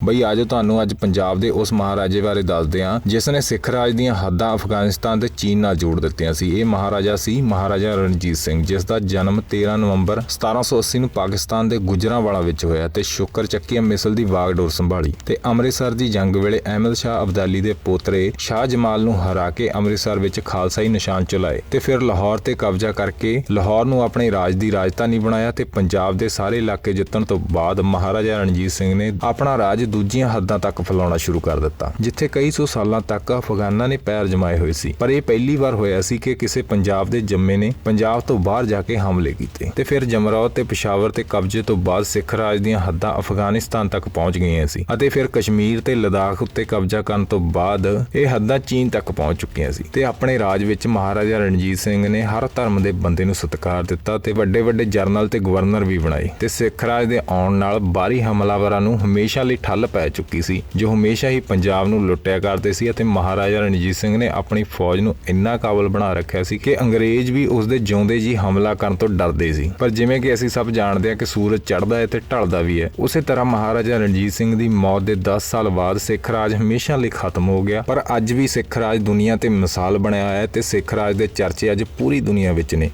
ਬਈ ਆਜੋ ਤੁਹਾਨੂੰ ਅੱਜ ਪੰਜਾਬ ਦੇ ਉਸ ਮਹਾਰਾਜੇ ਬਾਰੇ ਦੱਸਦੇ ਹਾਂ, ਜਿਸ ਨੇ ਸਿੱਖ ਰਾਜ ਦੀਆਂ ਹੱਦਾਂ ਅਫਗਾਨਿਸਤਾਨ ਤੇ ਚੀਨ ਨਾਲ ਜੋੜ ਦਿੱਤੀਆਂ ਸੀ। ਇਹ ਮਹਾਰਾਜਾ ਸੀ, ਮਹਾਰਾਜਾ ਰਣਜੀਤ ਸਿੰਘ, ਜਿਸ ਦਾ ਜਨਮ 13 ਨਵੰਬਰ 1780 ਨੂੰ ਪਾਕਿਸਤਾਨ ਦੇ ਗੁਜਰਾਂਵਾਲਾ ਵਿੱਚ ਹੋਇਆ ਤੇ ਸ਼ੁਕਰ ਚੱਕੀਆ ਮਿਸਲ ਦੀ ਵਾਗਡੋਰ ਸੰਭਾਲੀ। ਤੇ ਅੰਮ੍ਰਿਤਸਰ ਦੀ ਜੰਗ ਵੇਲੇ ਅਹਿਮਦ ਸ਼ਾਹ ਅਬਦਾਲੀ ਦੇ ਪੋਤਰੇ ਸ਼ਾਹ ਜਮਾਲ ਨੂੰ ਹਰਾ ਕੇ ਅੰਮ੍ਰਿਤਸਰ ਵਿੱਚ ਖਾਲਸਾਈ ਨਿਸ਼ਾਨ ਚਲਾਏ ਤੇ ਫਿਰ ਲਾਹੌਰ ਤੇ ਕਬਜ਼ਾ ਕਰਕੇ ਲਾਹੌਰ ਨੂੰ ਆਪਣੇ ਰਾਜ ਦੀ ਰਾਜਧਾਨੀ ਬਣਾਇਆ ਤੇ ਪੰਜਾਬ ਦੇ ਸਾਰੇ ਇਲਾਕੇ ਜਿੱਤਣ ਤੋਂ ਬਾਅਦ ਮਹਾਰਾਜਾ ਰਣਜੀਤ ਸਿੰਘ ਨੇ ਆਪਣਾ ਰਾਜ ਦੂਜੀਆਂ ਹੱਦਾਂ ਤੱਕ ਫੈਲਾਉਣਾ ਸ਼ੁਰੂ ਕਰ ਦਿੱਤਾ, ਜਿੱਥੇ ਕਈ ਸੌ ਸਾਲਾਂ ਤੱਕ ਅਫਗਾਨਾਂ ਨੇ ਪੈਰ ਜਮਾਏ ਹੋਏ ਸੀ। ਪਰ ਇਹ ਪਹਿਲੀ ਵਾਰ ਹੋਇਆ ਸੀ ਕਿ ਕਿਸੇ ਪੰਜਾਬ ਦੇ ਜੰਮੇ ਨੇ ਪੰਜਾਬ ਤੋਂ ਬਾਹਰ ਜਾ ਕੇ ਹਮਲੇ ਕੀਤੇ ਤੇ ਫਿਰ ਜਮਰੌਦ ਤੇ ਪਿਸ਼ਾਵਰ ਤੇ ਕਬਜ਼ੇ ਤੋਂ ਬਾਅਦ ਸਿੱਖ ਰਾਜ ਦੀਆਂ ਹੱਦਾਂ ਅਫਗਾਨਿਸਤਾਨ ਤੱਕ ਪਹੁੰਚ ਗਈਆਂ ਸੀ ਅਤੇ ਫਿਰ ਕਸ਼ਮੀਰ ਤੇ ਲਦਾਖ ਉੱਤੇ ਕਬਜ਼ਾ ਕਰਨ ਤੋਂ ਬਾਅਦ ਇਹ ਹੱਦਾਂ ਚੀਨ ਤੱਕ ਪਹੁੰਚ ਚੁੱਕੀਆਂ ਸੀ ਤੇ ਆਪਣੇ ਰਾਜ ਵਿੱਚ ਮਹਾਰਾਜਾ ਰਣਜੀਤ ਸਿੰਘ ਨੇ ਹਰ ਧਰਮ ਦੇ ਬੰਦੇ ਨੂੰ ਸਤਿਕਾਰ ਦਿੱਤਾ ਤੇ ਵੱਡੇ ਵੱਡੇ ਜਰਨਲ ਤੇ ਗਵਰਨਰ ਵੀ ਬਣਾਏ ਤੇ ਸਿੱਖ ਰਾਜ ਦੇ ਆਉਣ ਨਾਲ ਬਾਹਰੀ ਹਮਲਾਵਰਾਂ ਨੂੰ ਹਮੇਸ਼ਾ ਲਈ ਠੱਲ ਪੈ ਚੁੱਕੀ ਸੀ, ਜੋ ਹਮੇਸ਼ਾ ਹੀ ਪੰਜਾਬ ਨੂੰ ਲੁੱਟਿਆ ਕਰਦੇ ਸੀ ਅਤੇ ਮਹਾਰਾਜਾ ਰਣਜੀਤ ਸਿੰਘ ਨੇ ਆਪਣੀ ਫੌਜ ਨੂੰ ਇੰਨਾ ਕਾਬਲ ਬਣਾ ਰੱਖਿਆ ਸੀ ਕਿ ਅੰਗਰੇਜ਼ ਵੀ ਉਸ ਦੇ ਜਿਉਂਦੇ ਜੀ ਹਮਲਾ ਕਰਨ ਤੋਂ ਡਰਦੇ ਸੀ। ਪਰ ਜਿਵੇਂ ਕਿ ਅਸੀਂ ਸਭ ਜਾਣਦੇ ਹਾਂ ਕਿ ਸੂਰਜ ਚੜ੍ਹਦਾ ਹੈ ਤੇ ਢਲਦਾ ਵੀ ਹੈ, ਉਸੇ ਤਰ੍ਹਾਂ ਮਹਾਰਾਜਾ ਰਣਜੀਤ ਸਿੰਘ ਦੀ ਮੌਤ ਦੇ 10 ਸਾਲ ਬਾਅਦ ਸਿੱਖ ਰਾਜ ਹਮੇਸ਼ਾ ਲਈ ਖਤਮ ਹੋ ਗਿਆ। ਪਰ ਅੱਜ ਵੀ ਸਿੱਖ ਰਾਜ ਦੁਨੀਆ ਤੇ ਮਿਸਾਲ ਬਣਿਆ ਹੋਇਆ ਹੈ ਤੇ ਸਿੱਖ ਰਾਜ ਦੇ ਚਰਚੇ ਅੱਜ ਪੂਰੀ ਦੁਨੀਆ ਵਿੱਚ ਨੇ।